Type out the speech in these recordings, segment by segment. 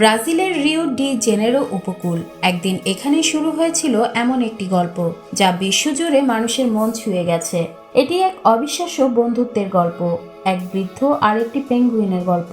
ব্রাজিলের Rio de Janeiro উপকূল। একদিন এখানে শুরু হয়েছিল এমন একটি গল্প, যা বিশ্বজুড়ে মানুষের মন ছুঁয়ে গেছে। এটি এক অবিশ্বাস্য বন্ধুত্বের গল্প, এক বৃদ্ধ আর একটি পেঙ্গুইনের গল্প।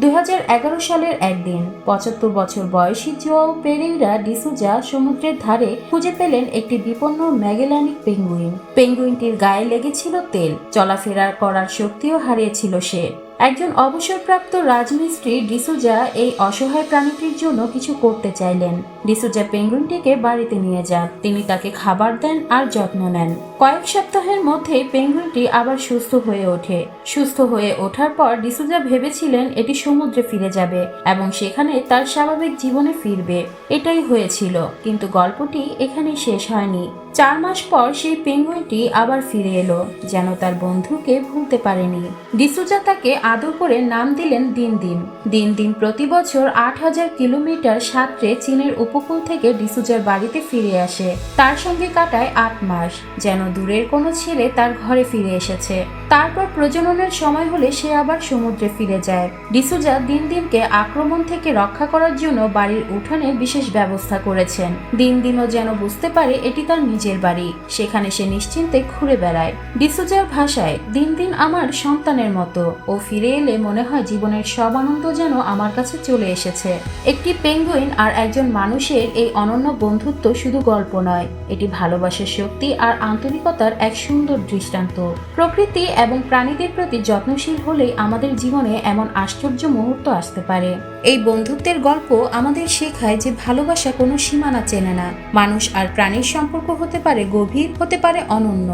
দু হাজার এগারো সালের একদিন, পঁচাত্তর বছর বয়সী জোয়াও পেরেইরা ডিসুজা সমুদ্রের ধারে খুঁজে পেলেন একটি বিপন্ন ম্যাগেলানিক পেঙ্গুইন। পেঙ্গুইনটির গায়ে লেগেছিল তেল, চলাফেরা করার শক্তিও হারিয়েছিল সে। একজন অবসরপ্রাপ্ত রাজমিস্ত্রি ডিসুজা এই অসহায় প্রাণীটির জন্য কিছু করতে চাইলেন। ডিসুজা পেঙ্গুইনটিকে বাড়িতে নিয়ে যান। তিনি তাকে খাবার দেন আর যত্ন নেন। কয়েক সপ্তাহের মধ্যেই পেঙ্গুইনটি আবার সুস্থ হয়ে ওঠে। সুস্থ হয়ে ওঠার পর ডিসুজা ভেবেছিলেন এটি সমুদ্রে ফিরে যাবে এবং সেখানে তার স্বাভাবিক জীবনে ফিরবে। এটাই হয়েছিল, কিন্তু গল্পটি এখানে শেষ হয়নি। চার মাস পর সেই পেঙ্গুইনটি আবার ফিরে এলো, যেন তার বন্ধুকে ভুলতে পারেনি। ডিসুজা তাকে আদর করে নাম দিলেন দিন দিন। দিন দিন প্রতি বছর আট হাজার কিলোমিটার সাঁতরে চীনের উপকূল থেকে ডিসুজার বাড়িতে ফিরে আসে। তার সঙ্গে কাটায় আট মাস, যেন দূরের কোনো ছেলে তার ঘরে ফিরে এসেছে। তারপর প্রজননের সময় হলে সে আবার সমুদ্রে ফিরে যায়। ডিসুজা দিন দিনকে আক্রমণ থেকে রক্ষা করার জন্য বাড়ির উঠানে বিশেষ ব্যবস্থা করেছেন। দিন দিনও যেন বুঝতে পারে এটি তার নিজের বাড়ি। সেখানে সে নিশ্চিন্তে ঘুরে বেড়ায়। ডিসুজার ভাষায়, দিন দিন আমার সন্তানের মতো। ও ফিরে এলে মনে হয় জীবনের সব আনন্দ যেন আমার কাছে চলে এসেছে। একটি পেঙ্গুইন আর একজন মানুষের এই অনন্য বন্ধুত্ব শুধু গল্প নয়। এটি ভালোবাসার শক্তি আর আন্তরিকতার এক সুন্দর দৃষ্টান্ত। প্রকৃতি এবং প্রাণীদের প্রতি যত্নশীল হলেই আমাদের জীবনে এমন আশ্চর্য মুহূর্ত আসতে পারে। এই বন্ধুত্বের গল্প আমাদের শেখায় যে ভালোবাসা কোনো সীমানা চেনে না। মানুষ আর প্রাণীর সম্পর্ক হতে পারে গভীর, হতে পারে অনন্য।